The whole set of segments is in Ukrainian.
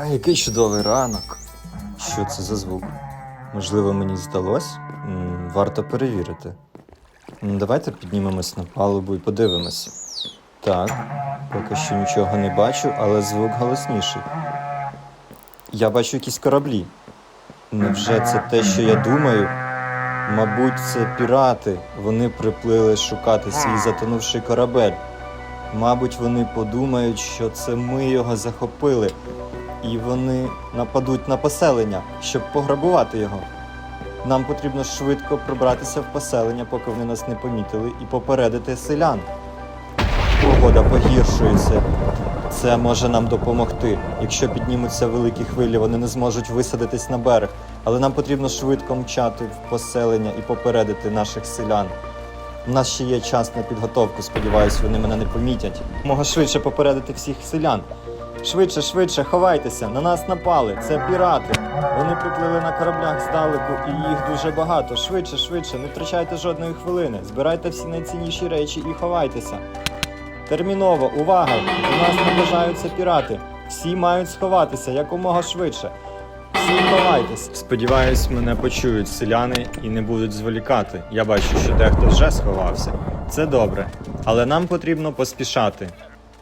А який чудовий ранок. Що це за звук? Можливо, мені здалось? Варто перевірити. Давайте піднімемось на палубу і подивимося. Так, поки що нічого не бачу, але звук голосніший. Я бачу якісь кораблі. Невже це те, що я думаю? Мабуть, це пірати. Вони приплили шукати свій затонувший корабель. Мабуть, вони подумають, що це ми його захопили, і вони нападуть на поселення, щоб пограбувати його. Нам потрібно швидко пробратися в поселення, поки вони нас не помітили, і попередити селян. Погода погіршується. Це може нам допомогти. Якщо піднімуться великі хвилі, вони не зможуть висадитись на берег. Але нам потрібно швидко мчати в поселення і попередити наших селян. У нас ще є час на підготовку, сподіваюсь, вони мене не помітять. Мога швидше попередити всіх селян. Швидше, швидше, ховайтеся, на нас напали. Це пірати. Вони приплили на кораблях здалеку, і їх дуже багато. Швидше, швидше, не втрачайте жодної хвилини. Збирайте всі найцінніші речі і ховайтеся. Терміново, увага! У нас наближаються пірати. Всі мають сховатися якомога швидше. Всі ховайтесь. Сподіваюсь, мене почують селяни і не будуть зволікати. Я бачу, що дехто вже сховався. Це добре. Але нам потрібно поспішати.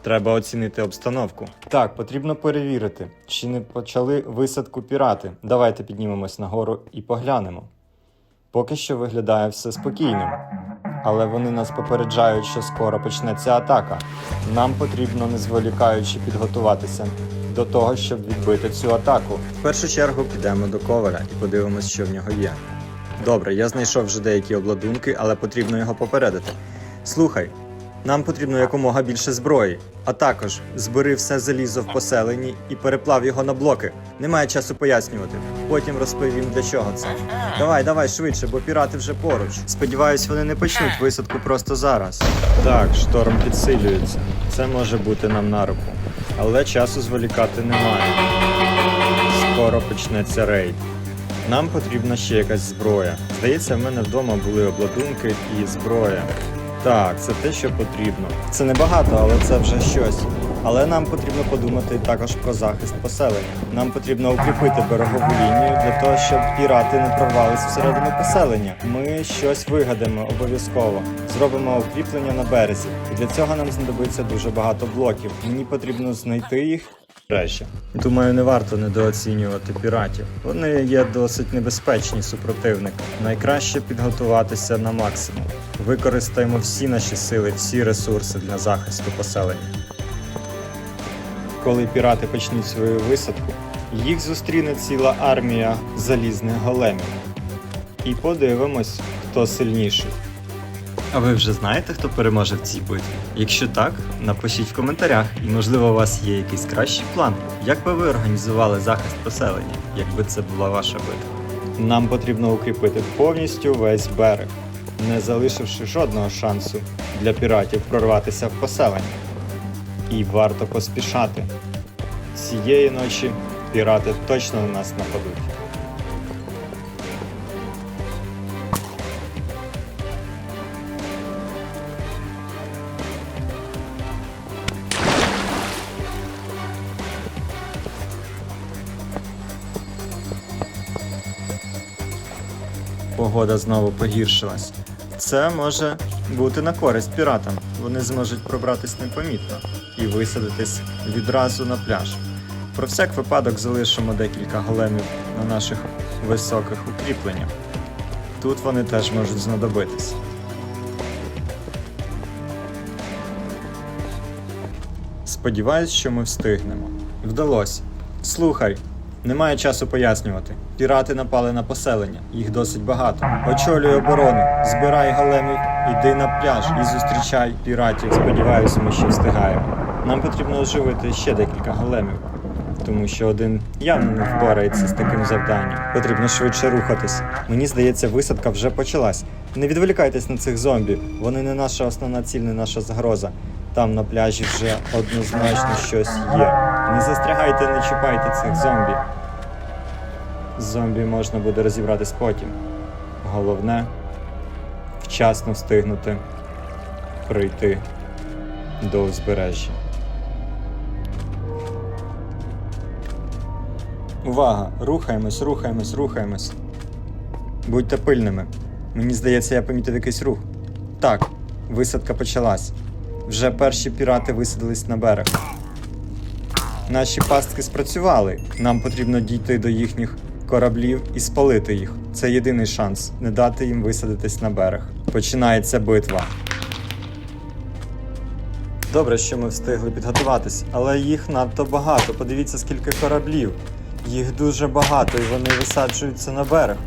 Треба оцінити обстановку. Так, потрібно перевірити, чи не почали висадку пірати. Давайте піднімемось нагору і поглянемо. Поки що виглядає все спокійним. Але вони нас попереджають, що скоро почнеться атака. Нам потрібно, не зволікаючи, підготуватися до того, щоб відбити цю атаку. В першу чергу підемо до коваля і подивимось, що в нього є. Добре, я знайшов вже деякі обладунки, але потрібно його попередити. Слухай, нам потрібно якомога більше зброї, а також збери все залізо в поселенні і переплав його на блоки. Немає часу пояснювати. Потім розповім для чого це. Давай, давай швидше, бо пірати вже поруч. Сподіваюсь, вони не почнуть висадку просто зараз. Так, шторм підсилюється. Це може бути нам на руку. Але часу зволікати немає. Скоро почнеться рейд. Нам потрібна ще якась зброя. Здається, в мене вдома були обладунки і зброя. Так, це те, що потрібно. Це небагато, але це вже щось. Але нам потрібно подумати також про захист поселення. Нам потрібно укріпити берегову лінію для того, щоб пірати не прорвалися всередину поселення. Ми щось вигадаємо обов'язково. Зробимо укріплення на березі. І для цього нам знадобиться дуже багато блоків. Мені потрібно знайти їх. Речі. Думаю, не варто недооцінювати піратів. Вони є досить небезпечні супротивники. Найкраще підготуватися на максимум. Використаємо всі наші сили, всі ресурси для захисту поселення. Коли пірати почнуть свою висадку, їх зустріне ціла армія залізних големів. І подивимось, хто сильніший. А ви вже знаєте, хто переможе в цій битві? Якщо так, напишіть в коментарях, і можливо у вас є якийсь кращий план. Як би ви організували захист поселення, якби це була ваша битва? Нам потрібно укріпити повністю весь берег, не залишивши жодного шансу для піратів прорватися в поселення. І варто поспішати. Цієї ночі пірати точно на нас нападуть. Погода знову погіршилась. Це може бути на користь піратам. Вони зможуть пробратись непомітно і висадитись відразу на пляж. Про всяк випадок залишимо декілька големів на наших високих укріпленнях. Тут вони теж можуть знадобитись. Сподіваюсь, що ми встигнемо. Вдалося. Слухай, немає часу пояснювати. Пірати напали на поселення, їх досить багато. Очолюй оборону, збирай големів, іди на пляж і зустрічай піратів. Сподіваюся, ми ще встигаємо. Нам потрібно оживити ще декілька големів, тому що один явно не впорається з таким завданням. Потрібно швидше рухатись. Мені здається, висадка вже почалась. Не відволікайтесь на цих зомбі. Вони не наша основна ціль, не наша загроза. Там на пляжі вже однозначно щось є. Не застрягайте, не чіпайте цих зомбі. Зомбі можна буде розібратись потім. Головне вчасно встигнути прийти до узбережжя. Увага! Рухаємось, рухаємось, рухаємось. Будьте пильними. Мені здається, я помітив якийсь рух. Так, висадка почалась. Вже перші пірати висадились на берег. Наші пастки спрацювали. Нам потрібно дійти до їхніх кораблів і спалити їх. Це єдиний шанс не дати їм висадитись на берег. Починається битва. Добре, що ми встигли підготуватись, але їх надто багато. Подивіться, скільки кораблів. Їх дуже багато, і вони висаджуються на берег.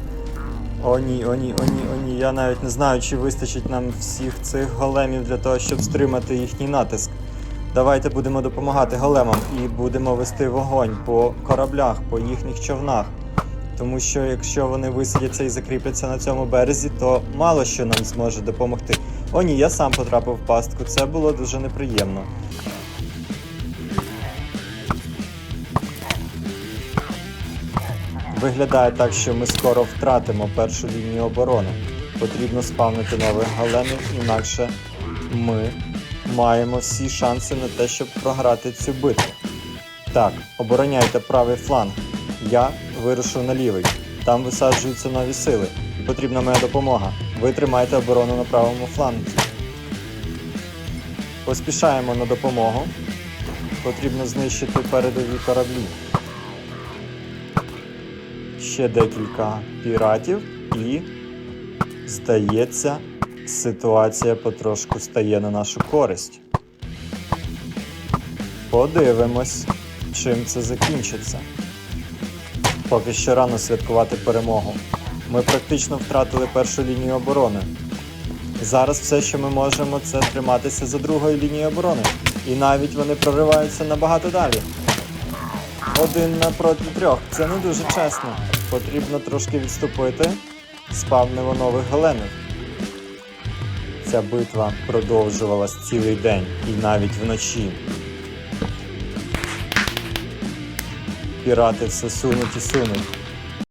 О ні, о ні, о ні, о ні. Я навіть не знаю, чи вистачить нам всіх цих големів для того, щоб стримати їхній натиск. Давайте будемо допомагати големам і будемо вести вогонь по кораблях, по їхніх човнах. Тому що якщо вони висадяться і закріпляться на цьому березі, то мало що нам зможе допомогти. О ні, я сам потрапив в пастку. Це було дуже неприємно. Виглядає так, що ми скоро втратимо першу лінію оборони. Потрібно спавнити нових големів, інакше ми маємо всі шанси на те, щоб програти цю битву. Так, обороняйте правий фланг. Я вирушу на лівий. Там висаджуються нові сили. Потрібна моя допомога. Ви тримайте оборону на правому фланзі. Поспішаємо на допомогу. Потрібно знищити передові кораблі. Ще декілька піратів і, здається, ситуація потрошку стає на нашу користь. Подивимось, чим це закінчиться. Поки що рано святкувати перемогу. Ми практично втратили першу лінію оборони. Зараз все, що ми можемо, це триматися за другою лінією оборони. І навіть вони прориваються набагато далі. Один напроти трьох. Це не дуже чесно. Потрібно трошки відступити. Спавнимо нових големів. Ця битва продовжувалась цілий день і навіть вночі. Пірати все сунуть і сунуть.